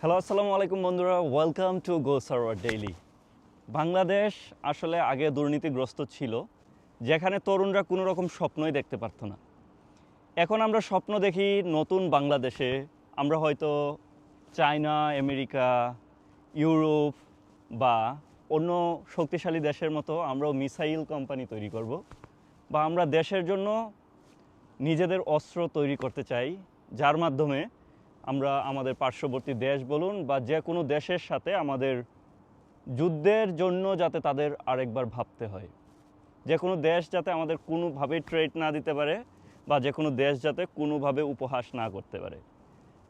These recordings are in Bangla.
হ্যালো আসসালামু আলাইকুম বন্ধুরা। Welcome to go server daily Bangladesh আসলে আগে দুর্নীতিগ্রস্ত ছিল, যেখানে তরুণরা কোনো রকম স্বপ্নই দেখতে পারতো না। এখন আমরা স্বপ্ন দেখি নতুন বাংলাদেশে। আমরা হয়তো চায়না, আমেরিকা, ইউরোপ বা অন্য শক্তিশালী দেশের মতো আমরাও মিসাইল কোম্পানি তৈরি করব বা আমরা দেশের জন্য নিজেদের অস্ত্র তৈরি করতে চাই, যার মাধ্যমে আমরা আমাদের পার্শ্ববর্তী দেশ বলুন বা যে কোনো দেশের সাথে আমাদের যুদ্ধের জন্য যাতে তাদের আরেকবার ভাবতে হয়। যে কোনো দেশ যাতে আমাদের কোনোভাবেই ট্রেড না দিতে পারে বা যে কোনো দেশ যাতে কোনোভাবে উপহাস না করতে পারে।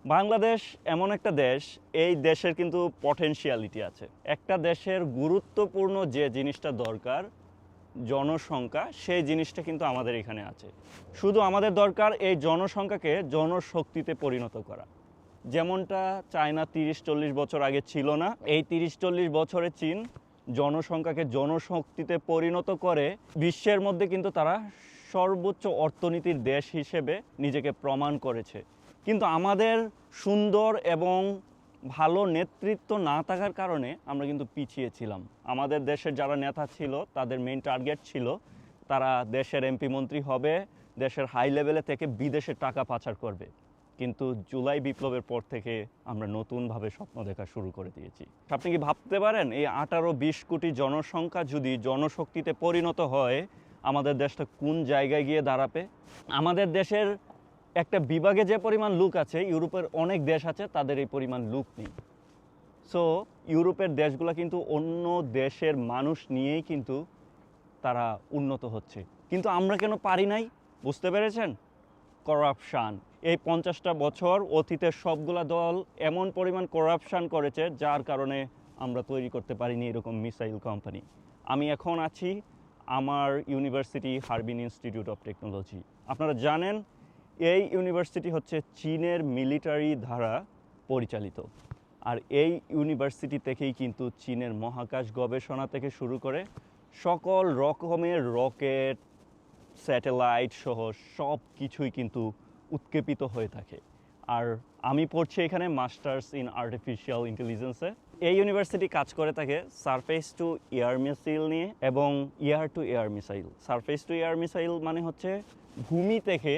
বাংলাদেশ এমন একটা দেশ, এই দেশের কিন্তু পটেনশিয়ালিটি আছে। একটা দেশের গুরুত্বপূর্ণ যে জিনিসটা দরকার, জনসংখ্যা, সেই জিনিসটা কিন্তু আমাদের এখানে আছে। শুধু আমাদের দরকার এই জনসংখ্যাকে জনশক্তিতে পরিণত করা। যেমনটা চায়না তিরিশ, চল্লিশ বছর আগে ছিল না, এই তিরিশ, চল্লিশ বছরে চীন জনসংখ্যাকে জনশক্তিতে পরিণত করে, বিশ্বের মধ্যে কিন্তু তারা সর্বোচ্চ অর্থনীতির দেশ হিসেবে নিজেকে প্রমাণ করেছে। কিন্তু আমাদের সুন্দর এবং ভালো নেতৃত্ব না থাকার কারণে আমরা কিন্তু পিছিয়ে ছিলাম। আমাদের দেশের যারা নেতা ছিল, তাদের মেইন টার্গেট ছিল, তারা দেশের এমপি মন্ত্রী হবে, দেশের হাই লেভেলে থেকে বিদেশে টাকা পাচার করবে। কিন্তু জুলাই বিপ্লবের পর থেকে আমরা নতুনভাবে স্বপ্ন দেখা শুরু করে দিয়েছি। আপনি কি ভাবতে পারেন, এই আঠারো বিশ কোটি জনসংখ্যা যদি জনশক্তিতে পরিণত হয়, আমাদের দেশটা কোন জায়গায় গিয়ে দাঁড়াবে? আমাদের দেশের একটা বিভাগে যে পরিমাণ লুক আছে, ইউরোপের অনেক দেশ আছে, তাদের এই পরিমাণ লুক নেই। সো ইউরোপের দেশগুলো কিন্তু অন্য দেশের মানুষ নিয়েই কিন্তু তারা উন্নত হচ্ছে। কিন্তু আমরা কেন পারি নাই? বুঝতে পেরেছেন? করাপশান এই পঞ্চাশটা বছর অতীতের সবগুলা দল এমন পরিমাণ করাপশান করেছে, যার কারণে আমরা তৈরি করতে পারিনি এরকম মিসাইল কোম্পানি আমি এখন আছি আমার university Harbin Institute of Technology আপনারা জানেন, এই ইউনিভার্সিটি হচ্ছে চীনের মিলিটারি ধারা পরিচালিত। আর এই ইউনিভার্সিটি থেকেই কিন্তু চীনের মহাকাশ গবেষণা থেকে শুরু করে সকল রকমের রকেট স্যাটেলাইট সহ সব কিছুই কিন্তু উৎক্ষেপিত হয়ে থাকে। আর আমি পড়ছি এখানে মাস্টার্স ইন আর্টিফিশিয়াল ইন্টেলিজেন্সে এই ইউনিভার্সিটি কাজ করে থাকে সারফেস টু এয়ার মিসাইল নিয়ে এবং air to air missile surface to air missile মানে হচ্ছে ভূমি থেকে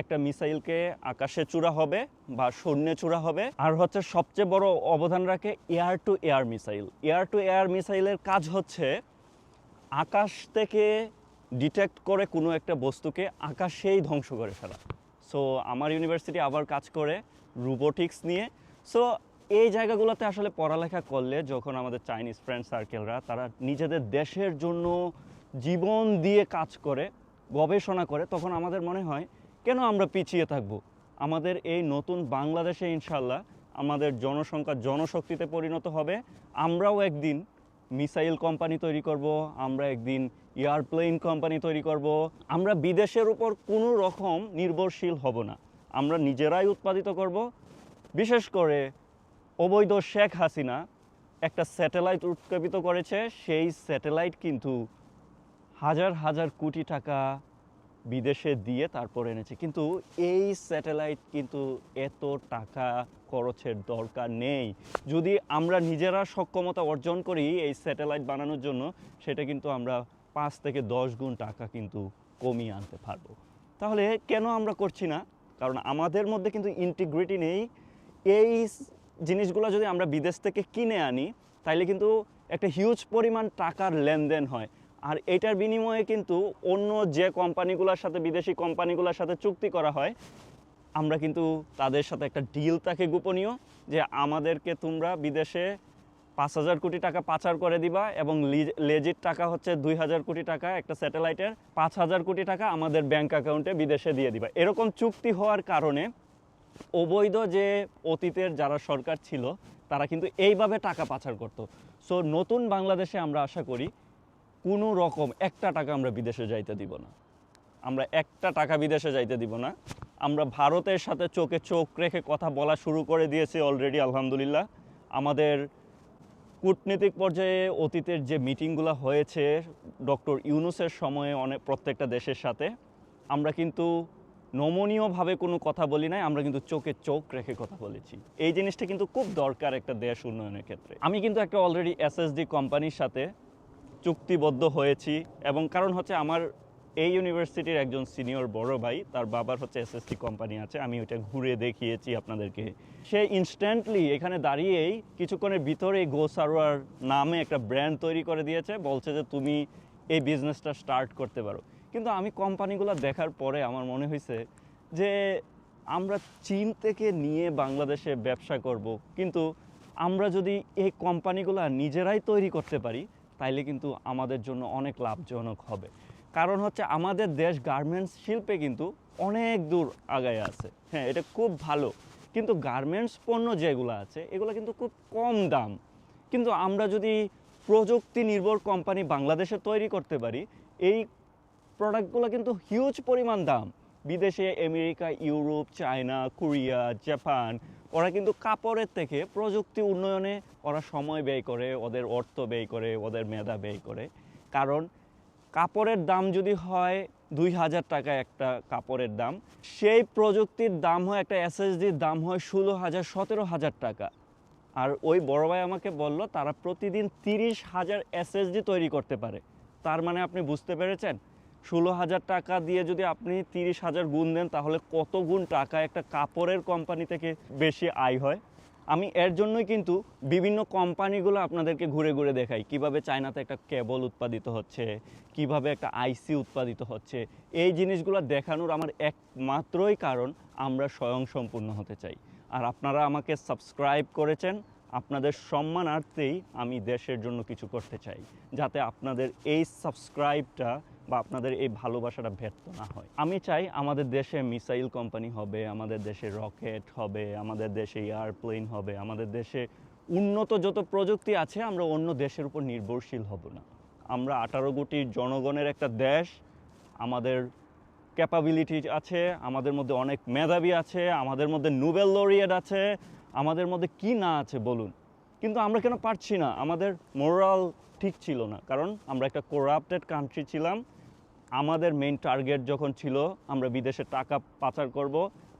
একটা মিসাইলকে আকাশে চূড়া হবে বা শূন্যে চূড়া হবে। আর হচ্ছে সবচেয়ে বড় অবদান রাখে air to air missile air to air মিসাইলের কাজ হচ্ছে আকাশ থেকে ডিটেক্ট করে কোনো একটা বস্তুকে আকাশেই ধ্বংস করে ফেলা। সো আমার ইউনিভার্সিটি আবার কাজ করে রোবোটিক্স নিয়ে। সো এই জায়গাগুলোতে আসলে পড়ালেখা করলে যখন আমাদের চাইনিজ ফ্রেন্ড সার্কেলরা তারা নিজেদের দেশের জন্য জীবন দিয়ে কাজ করে, গবেষণা করে, তখন আমাদের মনে হয়, কেন আমরা পিছিয়ে থাকব? আমাদের এই নতুন বাংলাদেশে ইনশাল্লাহ আমাদের জনসংখ্যা জনশক্তিতে পরিণত হবে। আমরাও একদিন মিসাইল কোম্পানি তৈরি করব, আমরা একদিন এয়ারপ্লেন কোম্পানি তৈরি করব। আমরা বিদেশের উপর কোনো রকম নির্ভরশীল হব না। আমরা নিজেরাই উৎপাদিত করব। বিশেষ করে অবৈধ শেখ হাসিনা একটা স্যাটেলাইট উৎক্ষেপিত করেছে। সেই স্যাটেলাইট কিন্তু হাজার হাজার কোটি টাকা বিদেশে দিয়ে তারপর এনেছে। কিন্তু এই স্যাটেলাইট কিন্তু এত টাকা খরচের দরকার নেই। যদি আমরা নিজেরা সক্ষমতা অর্জন করি এই স্যাটেলাইট বানানোর জন্য, সেটা কিন্তু আমরা পাঁচ থেকে দশ গুণ টাকা কিন্তু কমিয়ে আনতে পারব। তাহলে কেন আমরা করছি না? কারণ আমাদের মধ্যে কিন্তু ইন্টিগ্রিটি নেই। এই জিনিসগুলো যদি আমরা বিদেশ থেকে কিনে আনি, তাইলে কিন্তু একটা হিউজ পরিমাণ টাকার লেনদেন হয়। আর এটার বিনিময়ে কিন্তু অন্য যে কোম্পানিগুলোর সাথে, বিদেশি কোম্পানিগুলোর সাথে চুক্তি করা হয়, আমরা কিন্তু তাদের সাথে একটা ডিল থাকে গোপনীয় যে আমাদেরকে তোমরা বিদেশে পাঁচ হাজার কোটি টাকা পাচার করে দিবা এবং লেজিট টাকা হচ্ছে দুই হাজার কোটি টাকা একটা স্যাটেলাইটের পাঁচ হাজার কোটি টাকা আমাদের ব্যাংক অ্যাকাউন্টে বিদেশে দিয়ে দিবা। এরকম চুক্তি হওয়ার কারণে অবৈধ যে অতীতের যারা সরকার ছিল, তারা কিন্তু এইভাবে টাকা পাচার করতো। সো নতুন বাংলাদেশে আমরা আশা করি কোনো রকম একটা টাকা আমরা বিদেশে যাইতে দিব না। আমরা একটা টাকা বিদেশে যাইতে দিব না। আমরা ভারতের সাথে চোখে চোখ রেখে কথা বলা শুরু করে দিয়েছি অলরেডি আলহামদুলিল্লাহ। আমাদের কূটনীতিক পর্যায়ে অতীতের যে মিটিংগুলো হয়েছে ডক্টর ইউনুসের সময়ে অনেক প্রত্যেকটা দেশের সাথে, আমরা কিন্তু নমনীয়ভাবে কোনো কথা বলি নাই, আমরা কিন্তু চোখে চোখ রেখে কথা বলেছি। এই জিনিসটা কিন্তু খুব দরকার একটা দেশ উন্নয়নের ক্ষেত্রে। আমি কিন্তু একটা অলরেডি এসএসডি কোম্পানির সাথে চুক্তিবদ্ধ হয়েছি এবং কারণ হচ্ছে আমার এই ইউনিভার্সিটির একজন সিনিয়র বড় ভাই, তার বাবার হচ্ছে এসএসসি কোম্পানি আছে, আমি ওইটা ঘুরে দেখিয়েছি আপনাদেরকে। সে ইনস্ট্যান্টলি এখানে দাঁড়িয়েই কিছুক্ষণের ভিতরে গো সারোয়ার নামে একটা ব্র্যান্ড তৈরি করে দিয়েছে, বলছে যে তুমি এই বিজনেসটা স্টার্ট করতে পারো। কিন্তু আমি কোম্পানিগুলো দেখার পরে আমার মনে হয়েছে যে আমরা চীন থেকে নিয়ে বাংলাদেশে ব্যবসা করব, কিন্তু আমরা যদি এই কোম্পানিগুলো নিজেরাই তৈরি করতে পারি, তাইলে কিন্তু আমাদের জন্য অনেক লাভজনক হবে। কারণ হচ্ছে আমাদের দেশ গার্মেন্টস শিল্পে কিন্তু অনেক দূর আগায় আছে। হ্যাঁ এটা খুব ভালো। কিন্তু গার্মেন্টস পণ্য যেগুলো আছে, এগুলো কিন্তু খুব কম দাম। কিন্তু আমরা যদি প্রযুক্তি নির্ভর কোম্পানি বাংলাদেশে তৈরি করতে পারি, এই প্রোডাক্টগুলো কিন্তু হিউজ পরিমাণ দাম। বিদেশে, America, Europe, China, Korea, Japan, ওরা কিন্তু কাপড়ের থেকে প্রযুক্তি উন্নয়নে ওরা সময় ব্যয় করে, ওদের অর্থ ব্যয় করে, ওদের মেধা ব্যয় করে। কারণ কাপড়ের দাম যদি হয় দুই হাজার টাকা একটা কাপড়ের দাম, সেই প্রযুক্তির দাম হয়, একটা এসএসডির দাম হয় ষোলো হাজার, সতেরো হাজার টাকা। আর ওই বড় ভাই আমাকে বলল, তারা প্রতিদিন তিরিশ হাজার এসএসডি তৈরি করতে পারে। তার মানে আপনি বুঝতে পেরেছেন? ষোলো হাজার টাকা দিয়ে যদি আপনি তিরিশ হাজার গুণ দেন, তাহলে কত গুণ টাকা একটা কাপড়ের কোম্পানি থেকে বেশি আয় হয়? আমি এর জন্যই কিন্তু বিভিন্ন কোম্পানিগুলো আপনাদেরকে ঘুরে ঘুরে দেখাই। কীভাবে চায়নাতে একটা কেবল উৎপাদিত হচ্ছে, কীভাবে একটা আইসি উৎপাদিত হচ্ছে, এই জিনিসগুলো দেখানোর আমার একমাত্রই কারণ আমরা স্বয়ংসম্পূর্ণ হতে চাই। আর আপনারা আমাকে সাবস্ক্রাইব করেছেন, আপনাদের সম্মানার্থেই আমি দেশের জন্য কিছু করতে চাই, যাতে আপনাদের এই সাবস্ক্রাইবটা বা আপনাদের এই ভালোবাসাটা ব্যর্থ না হয়। আমি চাই আমাদের দেশে মিসাইল কোম্পানি হবে, আমাদের দেশে রকেট হবে, আমাদের দেশে এয়ারপ্লেন হবে, আমাদের দেশে উন্নত যত প্রযুক্তি আছে, আমরা অন্য দেশের উপর নির্ভরশীল হব না। আমরা আঠারো কোটি জনগণের একটা দেশ, আমাদের ক্যাপাবিলিটি আছে, আমাদের মধ্যে অনেক মেধাবী আছে, আমাদের মধ্যে নোবেল লরিয়েট আছে, আমাদের মধ্যে কি না আছে বলুন। কিন্তু আমরা কেন পারছি না? আমাদের মোরাল ঠিক ছিল না। কারণ আমরা একটা কোরাপ্টেড কান্ট্রি ছিলাম আমাদের মেইন টার্গেট যখন ছিল, আমরা বিদেশে টাকা পাচার করব।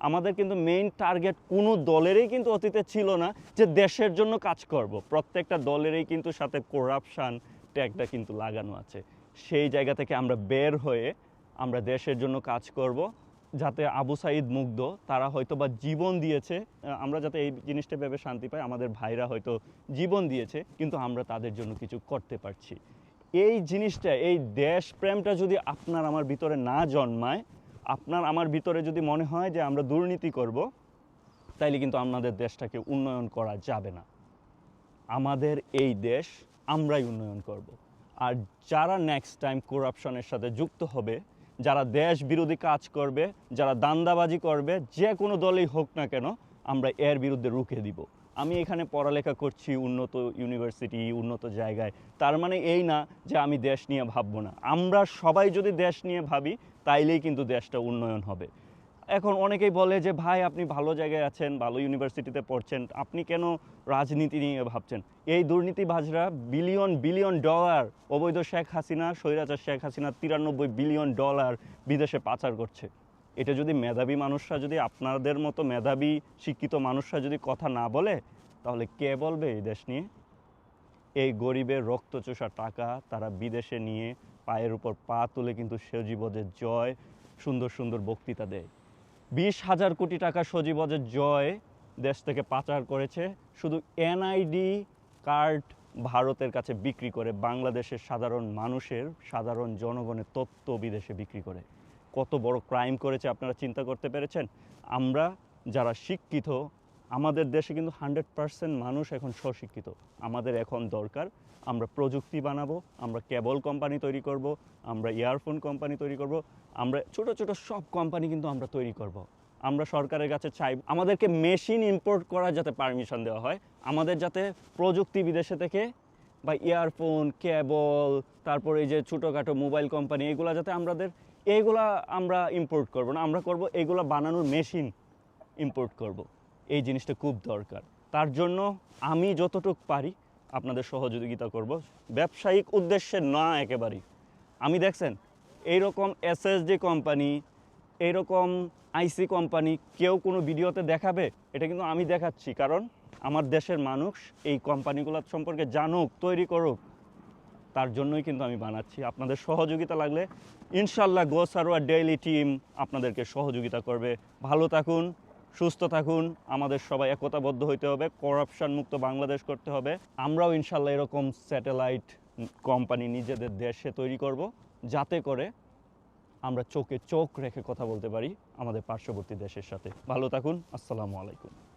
আমাদের কিন্তু মেইন টার্গেট কোনো দলেরই কিন্তু অতীতে ছিল না যে দেশের জন্য কাজ করব। প্রত্যেকটা দলেরই কিন্তু সাথে করাপশান ট্যাগটা কিন্তু লাগানো আছে। সেই জায়গা থেকে আমরা বের হয়ে আমরা দেশের জন্য কাজ করব, যাতে আবু সাইদ মুগ্ধ, তারা হয়তো বা জীবন দিয়েছে। আমরা যাতে এই জিনিসটা ভেবে শান্তি পাই, আমাদের ভাইরা হয়তো জীবন দিয়েছে, কিন্তু আমরা তাদের জন্য কিছু করতে পারছি। এই জিনিসটা, এই দেশপ্রেমটা যদি আপনার আমার ভিতরে না জন্মায়, আপনার আমার ভিতরে যদি মনে হয় যে আমরা দুর্নীতি করব, তাইলে কিন্তু আমাদের দেশটাকে উন্নয়ন করা যাবে না। আমাদের এই দেশ আমরাই উন্নয়ন করব। আর যারা নেক্সট টাইম করাপশনের সাথে যুক্ত হবে, যারা দেশ বিরোধী কাজ করবে, যারা দান্দাবাজি করবে, যে কোনো দলেই হোক না কেন, আমরা এর বিরুদ্ধে রুখে দিব। আমি এখানে পড়ালেখা করছি উন্নত ইউনিভার্সিটি, উন্নত জায়গায়। তার মানে এই না যে আমি দেশ নিয়ে ভাববো না। আমরা সবাই যদি দেশ নিয়ে ভাবি, তাইলেই কিন্তু দেশটা উন্নয়ন হবে। এখন অনেকেই বলে যে, ভাই, আপনি ভালো জায়গায় আছেন, ভালো ইউনিভার্সিটিতে পড়ছেন, আপনি কেন রাজনীতি নিয়ে ভাবছেন? এই দুর্নীতিবাজরা বিলিয়ন বিলিয়ন ডলার অবৈধ শেখ হাসিনা, স্বৈরাচার শেখ হাসিনা তিরানব্বই বিলিয়ন ডলার বিদেশে পাচার করছে। এটা যদি মেধাবী মানুষরা যদি আপনাদের মতো মেধাবী, শিক্ষিত মানুষরা যদি কথা না বলে, তাহলে কে বলবে এই দেশ নিয়ে? এই গরিবের রক্তচোষা টাকা তারা বিদেশে নিয়ে পায়ের উপর পা তুলে কিন্তু সজীবদের জয়, সুন্দর সুন্দর বক্তৃতা দেয়। বিশ হাজার কোটি টাকা সজীবদের জয় দেশ থেকে পাচার করেছে। শুধু এনআইডি কার্ড ভারতের কাছে বিক্রি করে বাংলাদেশের সাধারণ মানুষের, সাধারণ জনগণের তথ্য বিদেশে বিক্রি করে। কত বড় ক্রাইম করেছে আপনারা চিন্তা করতে পেরেছেন? আমরা যারা শিক্ষিত, আমাদের দেশে কিন্তু হান্ড্রেড পার্সেন্ট মানুষ এখন স্বশিক্ষিত। আমাদের এখন দরকার, আমরা প্রযুক্তি বানাবো, আমরা কেবল কোম্পানি তৈরি করব, আমরা ইয়ারফোন কোম্পানি তৈরি করব, আমরা ছোট ছোট সব কোম্পানি কিন্তু আমরা তৈরি করব। আমরা সরকারের কাছে চাই, আমাদেরকে মেশিন ইম্পোর্ট করার যাতে পারমিশন দেওয়া হয়, আমাদের যাতে প্রযুক্তি বিদেশে থেকে বা ইয়ারফোন, কেবল, তারপর এই যে ছোটোখাটো মোবাইল কোম্পানি, এগুলো যাতে আমাদের এইগুলা আমরা ইম্পোর্ট করব না। আমরা করব এগুলো বানানোর মেশিন ইম্পোর্ট করব। এই জিনিসটা খুব দরকার। তার জন্য আমি যতটুকু পারি আপনাদের সহযোগিতা করব। ব্যবসায়িক উদ্দেশ্যে না একেবারেই। আমি দেখছেন, এইরকম এসএসডি কোম্পানি এইরকম আইসি কোম্পানি কেউ কোনো ভিডিওতে দেখাবে, এটা কিন্তু আমি দেখাচ্ছি। কারণ আমার দেশের মানুষ এই কোম্পানিগুলোর সম্পর্কে জানুক, তৈরি করুক। তার জন্যই কিন্তু আমি বানাচ্ছি। আপনাদের সহযোগিতা লাগলে ইনশাল্লাহ গো সারোয়ার ডেইলি টিম আপনাদেরকে সহযোগিতা করবে। ভালো থাকুন, সুস্থ থাকুন, আমাদের সবাই একতাবদ্ধ হইতে হবে করাপশন মুক্ত বাংলাদেশ করতে হবে। আমরাও ইনশাল্লাহ এরকম স্যাটেলাইট কোম্পানি নিজেদের দেশে তৈরি করব, যাতে করে আমরা চোখে চোখ রেখে কথা বলতে পারি আমাদের পার্শ্ববর্তী দেশের সাথে। ভালো থাকুন, আসসালামু আলাইকুম।